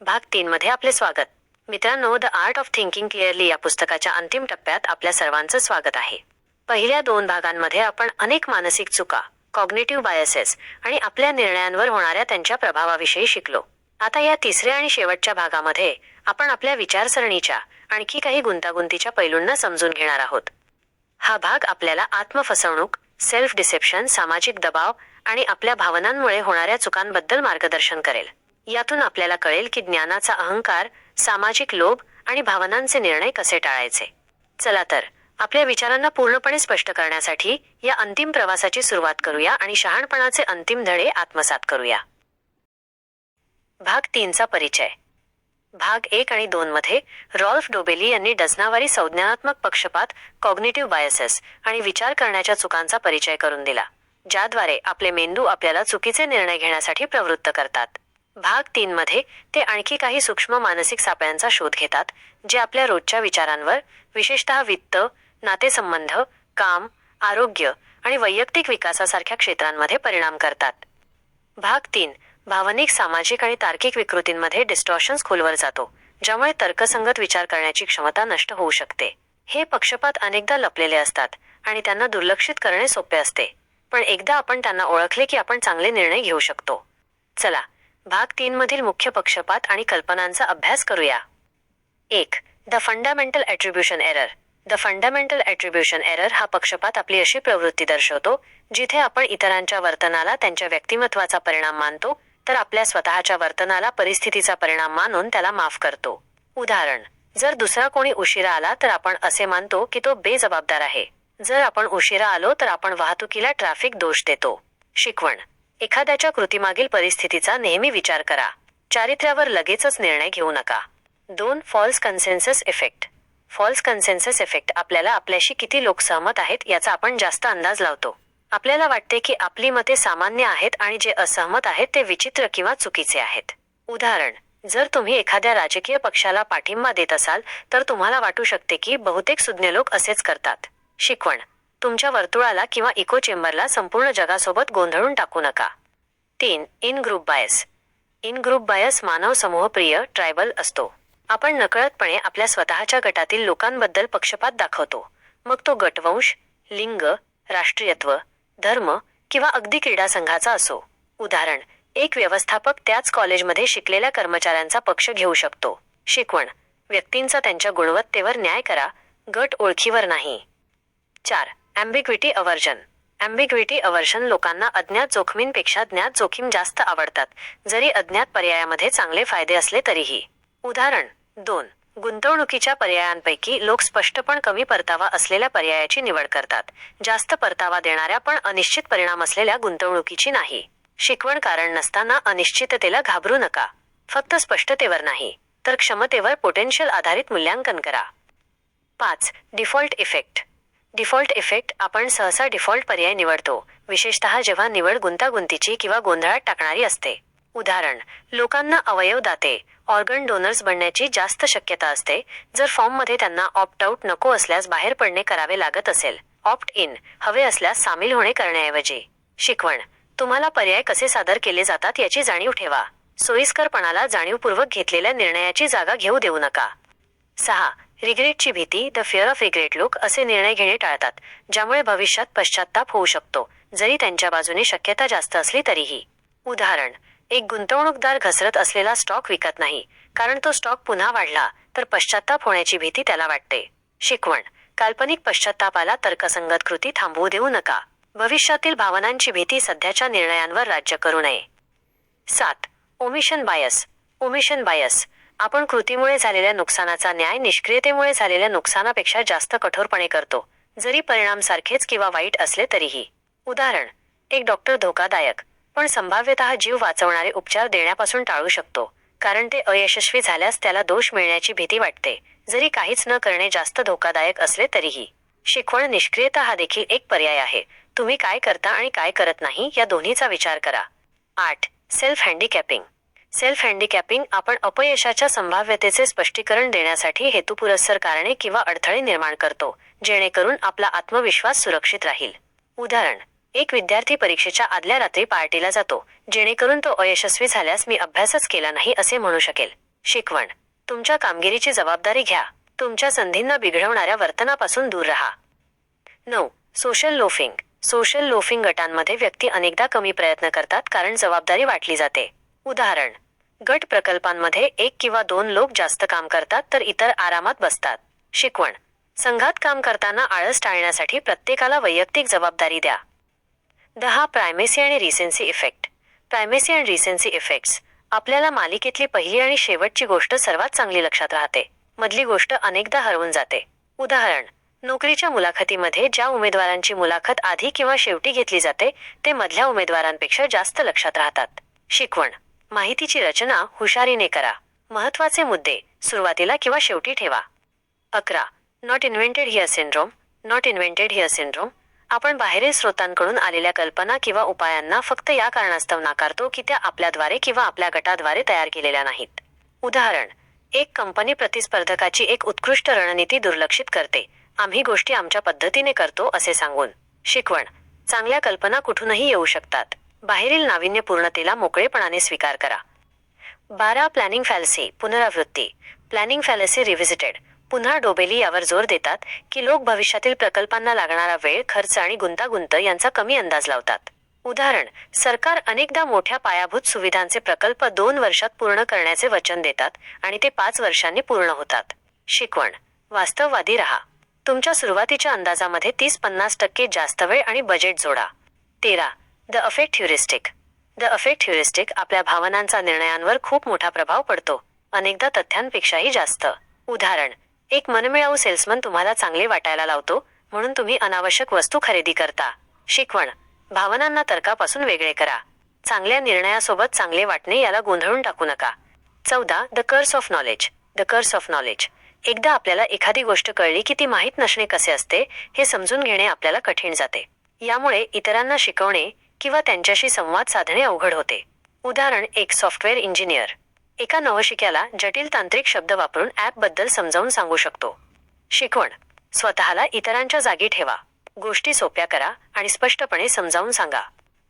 भाग तीन मध्ये आपले स्वागत. मित्रांनो the art of thinking clearly या पुस्तकाच्या अंतिम टप्प्यात आपल्या सर्वांचं स्वागत आहे. पहिल्या दोन भागांमध्ये आपण अनेक मानसिक चुका कॉग्नेटिव्ह बायसेस आणि आपल्या निर्णयांवर होणाऱ्या त्यांच्या प्रभावाविषयी शिकलो. आता या तिसऱ्या आणि शेवटच्या भागामध्ये आपण आपल्या विचारसरणीच्या आणखी काही गुंतागुंतीच्या पैलूंना समजून घेणार आहोत. हा भाग आपल्याला आत्मफसवणूक सेल्फ डिसेप्शन सामाजिक दबाव आणि आपल्या भावनांमुळे होणाऱ्या चुकांबद्दल मार्गदर्शन करेल. यातून आपल्याला कळेल की ज्ञानाचा अहंकार सामाजिक लोभ आणि भावनांचे निर्णय कसे टाळायचे. चला तर आपल्या विचारांना पूर्णपणे स्पष्ट करण्यासाठी या अंतिम प्रवासाची सुरुवात करूया आणि शहाणपणाचे अंतिम धडे आत्मसात करूया. भाग तीनचा परिचय. भाग एक आणि दोन मध्ये रॉल्फ डोबेली यांनी डझनावारी संज्ञानात्मक पक्षपात कॉग्नेटिव्ह बायसेस आणि विचार करण्याच्या चुकांचा परिचय करून दिला ज्याद्वारे आपले मेंदू आपल्याला चुकीचे निर्णय घेण्यासाठी प्रवृत्त करतात. भाग तीन मध्ये ते आणखी काही सूक्ष्म मानसिक सापळ्यांचा शोध घेतात जे आपल्या रोजच्या विचारांवर विशेषतः वित्त नातेसंबंध काम आरोग्य आणि वैयक्तिक विकासासारख्या क्षेत्रांमध्ये परिणाम करतात. भाग तीन भावनिक सामाजिक आणि तार्किक विकृतींमध्ये डिस्टॉर्शन्स खोलवर जातो ज्यामुळे तर्कसंगत विचार करण्याची क्षमता नष्ट होऊ शकते. हे पक्षपात अनेकदा लपलेले असतात आणि त्यांना दुर्लक्षित करणे सोपे असते पण एकदा आपण त्यांना ओळखले की आपण चांगले निर्णय घेऊ शकतो. चला भाग तीन मधील मुख्य पक्षपात आणि कल्पनांचा अभ्यास करूया. एक the fundamental attribution error the fundamental attribution error हा पक्षपात आपली अशी प्रवृत्ती दर्शवतो जिथे आपण इतरांच्या वर्तनाला त्यांच्या व्यक्तिमत्वाचा परिणाम मानतो तर आपल्या स्वतःच्या वर्तनाला परिस्थितीचा परिणाम मानून त्याला माफ करतो. उदाहरण जर दुसरा कोणी उशिरा आला तर आपण असे मानतो की तो बेजबाबदार आहे. जर आपण उशिरा आलो तर आपण वाहतुकीला ट्रॅफिक दोष देतो. शिकवण एखाद्याच्या कृतीमागील परिस्थितीचा नेहमी विचार करा. चारित्र्यावर लगेचच निर्णय घेऊ नका. दोन false consensus effect false consensus effect आपल्याला आपल्याशी किती लोक सहमत आहेत याचा आपण जास्त अंदाज लावतो. आपल्याला वाटते की आपली मते सामान्य आहेत आणि जे असहमत आहेत ते विचित्र किंवा चुकीचे आहेत. उदाहरण जर तुम्ही एखाद्या राजकीय पक्षाला पाठिंबा देत असाल तर तुम्हाला वाटू शकते की बहुतेक सुज्ञ लोक असेच करतात. शिकवण तुमच्या वर्तुळाला किंवा इको चेंबरला संपूर्ण जगासोबत गोंधळून टाकू नका. तीन in group bias. In group bias मानव समूह प्रिय ट्रायबल असतो. आपण नकळतपणे आपल्या स्वतःच्या गटातील लोकांबद्दल पक्षपात दाखवतो. मग तो गटवंश लिंग राष्ट्रीयत्व धर्म किंवा अगदी क्रीडा संघाचा असो. उदाहरण एक व्यवस्थापक त्याच कॉलेजमध्ये शिकलेल्या कर्मचाऱ्यांचा पक्ष घेऊ शकतो. शिकवण व्यक्तींचा त्यांच्या गुणवत्तेवर न्याय करा गट ओळखीवर नाही. चार अँबिग्विटी अवर्जन अँबिग्विटी अवर्जन लोकांना अज्ञात जोखमींपेक्षा ज्ञात जोखीम जास्त आवडतात. जरी अज्ञात पर्यायामध्ये चांगले फायदे असले तरीही. उदाहरण दोन. गुंतवणुकीच्या पर्यायांपैकी लोक स्पष्ट पण कमी परतावा असलेल्या पर्यायाची निवड करतात. जास्त परतावा देणाऱ्या पण अनिश्चित परिणाम असलेल्या गुंतवणुकीची नाही. शिकवण कारण नसताना अनिश्चिततेला घाबरू नका. फक्त स्पष्टतेवर नाही तर क्षमतेवर पोटेन्शियल आधारित मूल्यांकन करा. पाच. डिफॉल्ट इफेक्ट डिफॉल्ट इफेक्ट आपण सहसा डिफॉल्ट पर्याय निवडतो. विशेषतः जेव्हा निवड गुंतागुंतीची किंवा गोंधळात टाकणारी असते. उदाहरण लोकांना अवयव दाते. ऑर्गन डोनर्स बनण्याची जास्त शक्यता असते. जर फॉर्ममध्ये त्यांना ऑप्ट आउट नको असल्यास बाहेर पडणे करावे लागत असेल. ऑप्ट इन हवे असल्यास सामील होणे करण्याऐवजी. शिकवण तुम्हाला पर्याय कसे सादर केले जातात याची जाणीव ठेवा. सोयीस्करपणाला जाणीवपूर्वक घेतलेल्या निर्णयाची जागा घेऊ देऊ नका. सहा रिग्रेटची भीती द फिअर ऑफ रिग्रेट लोक असे निर्णय घेणे टाळतात ज्यामुळे भविष्यात पश्चाताप होऊ शकतो जरी त्यांच्या बाजूने शक्यता जास्त असली तरीही. उदाहरण एक गुंतवणूकदार घसरत असलेला स्टॉक विकत नाही कारण तो स्टॉक पुन्हा वाढला तर पश्चाताप होण्याची भीती त्याला वाटते. शिकवण काल्पनिक पश्चातापाला तर्कसंगत कृती थांबवू देऊ नका. भविष्यातील भावनांची भीती सध्याच्या निर्णयांवर राज्य करू नये. सात ओमिशन बायस ओमिशन बायस आपण कृतीमुळे झालेल्या नुकसानाचा न्याय निष्क्रियतेमुळे झालेल्या नुकसानापेक्षा जास्त कठोरपणे करतो जरी परिणाम सारखेच किंवा वाईट असले तरीही. उदाहरण एक डॉक्टर धोकादायक पण संभाव्यतः जीव वाचवणारे उपचार देण्यापासून टाळू शकतो कारण ते अयशस्वी झाल्यास त्याला दोष मिळण्याची भीती वाटते जरी काहीच न करणे जास्त धोकादायक असले तरीही. शिकवण निष्क्रियता हा देखील एक पर्याय आहे. तुम्ही काय करता आणि काय करत नाही या दोन्हीचा विचार करा. आठ सेल्फ हँडिकॅपिंग सेल्फ हँडिकॅपिंग आपण अपयशाच्या संभाव्यतेचे स्पष्टीकरण देण्यासाठी हेतुपुरस्सर कारणे किंवा अडथळे निर्माण करतो जेणेकरून आपला आत्मविश्वास सुरक्षित राहील. उदाहरण एक विद्यार्थी परीक्षेच्या आदल्या रात्री पार्टीला जातो जेणेकरून तो अयशस्वी झाल्यास मी अभ्यासच केला नाही असे म्हणू शकेल. शिकवण तुमच्या कामगिरीची जबाबदारी घ्या तुमच्या संधींना बिघडवणाऱ्या वर्तनापासून दूर राहा. नऊ सोशल लोफिंग सोशल लोफिंग गटांमध्ये व्यक्ती अनेकदा कमी प्रयत्न करतात कारण जबाबदारी वाटली जाते. उदाहरण. गट प्रकल्पांमध्ये एक किंवा दोन लोक जास्त काम करतात तर इतर आरामात बसतात. शिकवण. संघात काम करताना आळस टाळण्यासाठी प्रत्येकाला वैयक्तिक जबाबदारी द्या. दहा प्रायमेसी आणि रिसेन्सी इफेक्ट. प्रायमेसी आणि रिसेन्सी इफेक्ट्स. आपल्याला मालिकेतली पहिली आणि शेवटची गोष्ट सर्वात चांगली लक्षात राहते. मधली गोष्ट अनेकदा हरवून जाते. उदाहरण. नोकरीच्या मुलाखतीमध्ये ज्या उमेदवारांची मुलाखत आधी किंवा शेवटी घेतली जाते ते मधल्या उमेदवारांपेक्षा जास्त लक्षात राहतात. शिकवण. माहितीची रचना हुशारीने करा. महत्त्वाचे मुद्दे सुरुवातीला किंवा शेवटी ठेवा. अकरा. Not invented here syndrome not invented here syndrome आपण बाहेरील स्रोतांकडून आलेल्या कल्पना किंवा उपायांना फक्त या कारणास्तव नाकारतो की त्या आपल्याद्वारे किंवा आपल्या गटाद्वारे तयार केलेल्या नाहीत. उदाहरण. एक कंपनी प्रतिस्पर्धकाची एक उत्कृष्ट रणनीती दुर्लक्षित करते. आम्ही गोष्टी आमच्या पद्धतीने करतो असे सांगून. शिकवण. चांगल्या कल्पना कुठूनही येऊ शकतात. बाहेरील नाविन्यपूर्णतेला मोकळेपणाने स्वीकार करा. बारा प्लॅनिंग फॅलसी पुनरावृत्ती. Planning fallacy revisited. पुन्हा डोबेली यावर जोर देतात की लोक भविष्यातील प्रकल्पांना लागणारा वेळ खर्च आणि गुंतागुंत यांचा कमी अंदाज लावतात. उदाहरण सरकार अनेकदा मोठ्या पायाभूत सुविधांचे प्रकल्प दोन वर्षात पूर्ण करण्याचे वचन देतात आणि ते पाच वर्षांनी पूर्ण होतात. शिकवण वास्तववादी राहा. तुमच्या सुरुवातीच्या अंदाजामध्ये तीस पन्नास टक्के जास्त वेळ आणि बजेट जोडा. तेरा the affect heuristic the affect heuristic आपल्या भावनांचा निर्णयांवर खूप मोठा प्रभाव पडतो. अनेकदा तथ्यांपेक्षाही जास्त. उदाहरण एक मनमिळाऊ सेल्समन तुम्हाला चांगले वाटायला लावतो म्हणून तुम्ही अनावश्यक वस्तू खरेदी करता. शिकवण भावनांना तर्कापासून वेगळे करा. चांगल्या निर्णयासोबत चांगले वाटणे याला गोंधळून टाकू नका. चौदा the curse of knowledge the curse of knowledge एकदा आपल्याला एखादी गोष्ट कळली की ती माहीत नसणे कसे असते हे समजून घेणे आपल्याला कठीण जाते. यामुळे इतरांना शिकवणे किंवा त्यांच्याशी संवाद साधणे अवघड होते. उदाहरण एक सॉफ्टवेअर इंजिनियर. एका नवशिक्याला जटिल तांत्रिक शब्द वापरून ॲपबद्दल समजावून सांगू शकतो. शिकवण. स्वतःला इतरांच्या जागी ठेवा. गोष्टी सोप्या करा आणि स्पष्टपणे समजावून सांगा.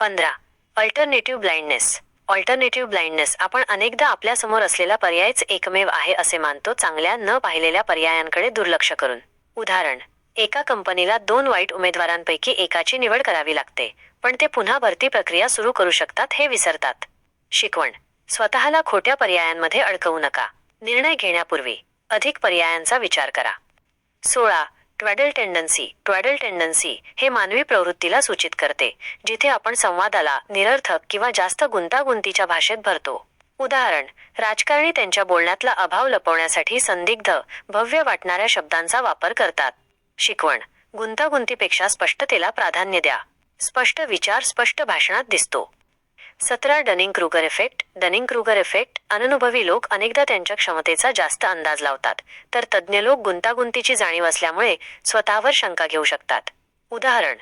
पंधरा. अल्टरनेटिव्ह ब्लाइंडनेस ऑल्टरनेटिव्ह ब्लाइंडनेस आपण अनेकदा आपल्यासमोर असलेला पर्यायच एकमेव आहे असे मानतो चांगल्या न पाहिलेल्या पर्यायांकडे दुर्लक्ष करून. उदाहरण. एका कंपनीला दोन वाईट उमेदवारांपैकी एकाची निवड करावी लागते पण ते पुन्हा भरती प्रक्रिया सुरू करू शकतात हे विसरतात. शिकवण. स्वतःला खोट्या पर्यायांमध्ये अडकवू नका. निर्णय घेण्यापूर्वी अधिक पर्यायांचा विचार करा. सोळा. ट्वॅडल टेंडन्सी. ट्वॅडल टेंडन्सी हे मानवी प्रवृत्तीला सूचित करते जिथे आपण संवादाला निरर्थक किंवा जास्त गुंतागुंतीच्या भाषेत भरतो. उदाहरण. राजकारणी त्यांच्या बोलण्यातला अभाव लपवण्यासाठी संदिग्ध भव्य वाटणाऱ्या शब्दांचा वापर करतात. शिकवण. गुंतागुंतीपेक्षा स्पष्टतेला प्राधान्य द्या. स्पष्ट विचार स्पष्ट भाषणात दिसतो. सतरा Dunning Kruger effect. Dunning Kruger effect अननुभवी लोक अनेकदा त्यांच्या क्षमतेचा जास्त अंदाज लावतात. तर तज्ज्ञ लोक गुंतागुंतीची जाणीव असल्यामुळे स्वतःवर शंका घेऊ शकतात. उदाहरण.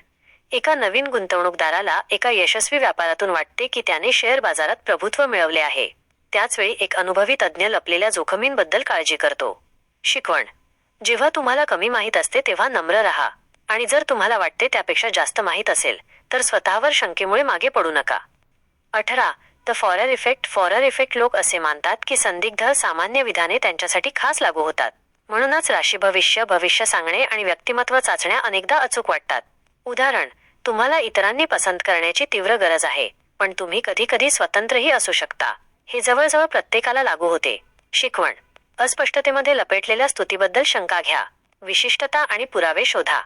एका नवीन गुंतवणूकदाराला एका यशस्वी व्यापारातून वाटते की त्याने शेअर बाजारात प्रभुत्व मिळवले आहे. त्याचवेळी एक अनुभवी तज्ज्ञ लपलेल्या जोखमींबद्दल काळजी करतो. शिकवण. जेव्हा तुम्हाला कमी माहीत असते तेव्हा नम्र राहा. आणि जर तुम्हाला वाटते त्यापेक्षा जास्त माहीत असेल तर स्वतःवर शंकेमुळे मागे पडू नका. अठरा. The Forer effect Forer effect लोक असे मानतात की संदिग्ध सामान्य विधाने त्यांच्यासाठी खास लागू होतात. म्हणूनच राशी भविष्य भविष्य सांगणे आणि व्यक्तिमत्व चाचण्या अनेकदा अचूक वाटतात. उदाहरण तुम्हाला इतरांनी पसंत करण्याची तीव्र गरज आहे पण तुम्ही कधी कधी स्वतंत्रही असू शकता. हे जवळजवळ प्रत्येकाला लागू होते. शिकवण अस्पष्टतेमध्ये लपेटलेल्या स्तुतीबद्दल शंका घ्या. विशिष्टता आणि पुरावे शोधा.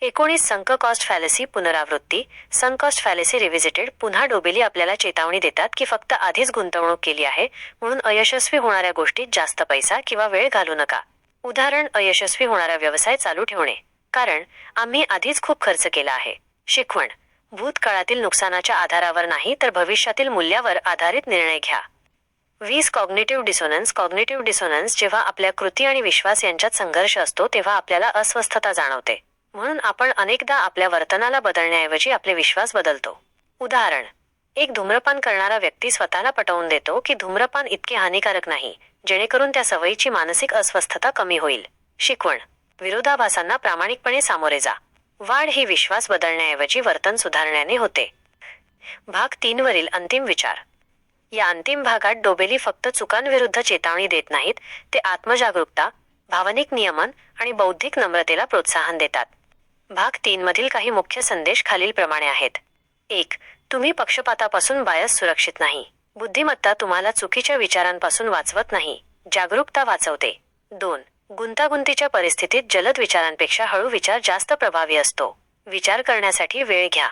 एकोणीस संक कॉस्ट फॅलसी पुनरावृत्ती. संक कॉस्ट फॅलसी रिव्हिजिटेड पुन्हा डोबेली आपल्याला चेतावणी देतात की फक्त आधीच गुंतवणूक केली आहे म्हणून अयशस्वी होणाऱ्या गोष्टीत जास्त पैसा किंवा वेळ घालू नका. उदाहरण अयशस्वी होणारा व्यवसाय चालू ठेवणे. कारण आम्ही आधीच खूप खर्च केला आहे. शिकवण. भूतकाळातील नुकसानाच्या आधारावर नाही तर भविष्यातील मूल्यावर आधारित निर्णय घ्या. वीस कॉग्नेटिव्ह डिसोनन्स कॉग्नेटिव्ह डिसोनन्स जेव्हा आपल्या कृती आणि विश्वास यांच्यात संघर्ष असतो तेव्हा आपल्याला अस्वस्थता जाणवते. म्हणून आपण अनेकदा आपल्या वर्तनाला बदलण्याऐवजी आपले विश्वास बदलतो. उदाहरण एक धूम्रपान करणारा व्यक्ती स्वतःला पटवून देतो की धूम्रपान इतके हानिकारक नाही जेणेकरून त्या सवयीची मानसिक अस्वस्थता कमी होईल. शिकवण विरोधाभासांना प्रामाणिकपणे सामोरे जा. वाढ ही विश्वास बदलण्याऐवजी वर्तन सुधारण्याने होते. भाग तीन वरील अंतिम विचार. या अंतिम भागात डोबेली फक्त चुकांविरुद्ध चेतावणी देत नाहीत ते आत्मजागरूकता भावनिक नियमन आणि बौद्धिक नम्रतेला प्रोत्साहन देतात. भाग तीन मधील काही मुख्य संदेश खालीलप्रमाणे आहेत. एक तुम्ही पक्षपातापासून बायस सुरक्षित नाही. बुद्धिमत्ता तुम्हाला चुकीच्या विचारांपासून वाचवत नाही. जागरूकता वाचवते. दोन गुंतागुंतीच्या परिस्थितीत जलद विचारांपेक्षा हळू विचार जास्त प्रभावी असतो. विचार करण्यासाठी वेळ घ्या.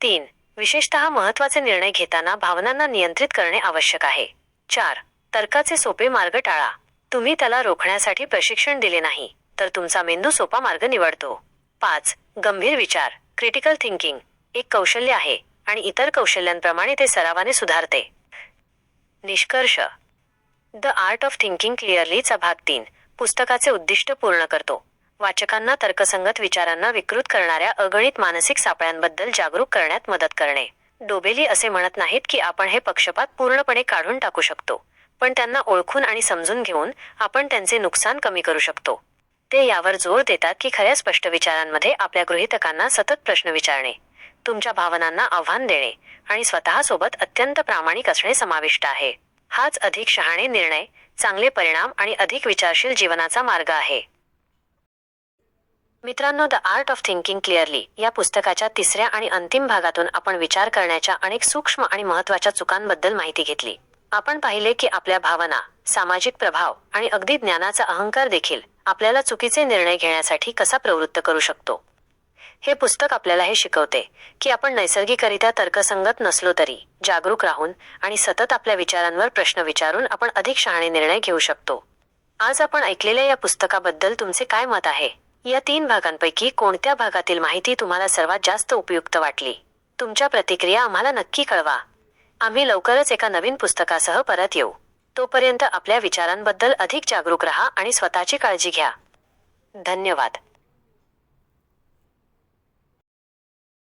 तीन विशेषतः महत्त्वाचे निर्णय घेताना भावनांना नियंत्रित करणे आवश्यक आहे. चार तर्काचे सोपे मार्ग टाळा. तुम्ही त्याला रोखण्यासाठी प्रशिक्षण दिले नाही तर तुमचा मेंदू सोपा मार्ग निवडतो. पाच गंभीर विचार क्रिटिकल थिंकिंग एक कौशल्य आहे आणि इतर कौशल्यांप्रमाणे ते सरावाने सुधारते. निष्कर्ष द आर्ट ऑफ थिंकिंग क्लिअरलीचा भाग तीन पुस्तकाचे उद्दिष्ट पूर्ण करतो. वाचकांना तर्कसंगत विचारांना विकृत करणाऱ्या अगणित मानसिक सापळ्यांबद्दल जागरूक करण्यात मदत करणे. डोबेली असे म्हणत नाहीत की आपण हे पक्षपात पूर्णपणे काढून टाकू शकतो पण त्यांना ओळखून आणि समजून घेऊन आपण त्यांचे नुकसान कमी करू शकतो. ते यावर जोर देतात की खऱ्या स्पष्ट विचारांमध्ये आपल्या गृहितकांना सतत प्रश्न विचारणे तुमच्या भावनांना आव्हान देणे आणि स्वतःसोबत अत्यंत प्रामाणिक असणे समाविष्ट आहे. हाच अधिक शहाणे निर्णय चांगले परिणाम आणि अधिक विचारशील जीवनाचा मार्ग आहे. मित्रांनो the art of thinking clearly या पुस्तकाच्या तिसऱ्या आणि अंतिम भागातून आपण विचार करण्याच्या अनेक सूक्ष्म आणि महत्त्वाच्या चुकांबद्दल माहिती घेतली. आपण पाहिले की आपल्या भावना सामाजिक प्रभाव आणि अगदी ज्ञानाचा अहंकार देखील आपल्याला चुकीचे निर्णय घेण्यासाठी कसा प्रवृत्त करू शकतो? हे पुस्तक आपल्याला हे शिकवते की आपण नैसर्गिकरित्या तर्कसंगत नसलो तरी जागरूक राहून आणि सतत आपल्या विचारांवर प्रश्न विचारून आपण अधिक शहाणे निर्णय घेऊ शकतो. आज आपण ऐकलेल्या या पुस्तकाबद्दल तुमचे काय मत आहे? या तीन भागांपैकी कोणत्या भागातील माहिती तुम्हाला सर्वात जास्त उपयुक्त वाटली? तुमच्या प्रतिक्रिया आम्हाला नक्की कळवा. आम्ही लवकरच एका नवीन पुस्तकासह परत येऊ. तोपर्यंत आपल्या विचारांबद्दल अधिक जागरूक रहा आणि स्वतःची काळजी घ्या. धन्यवाद.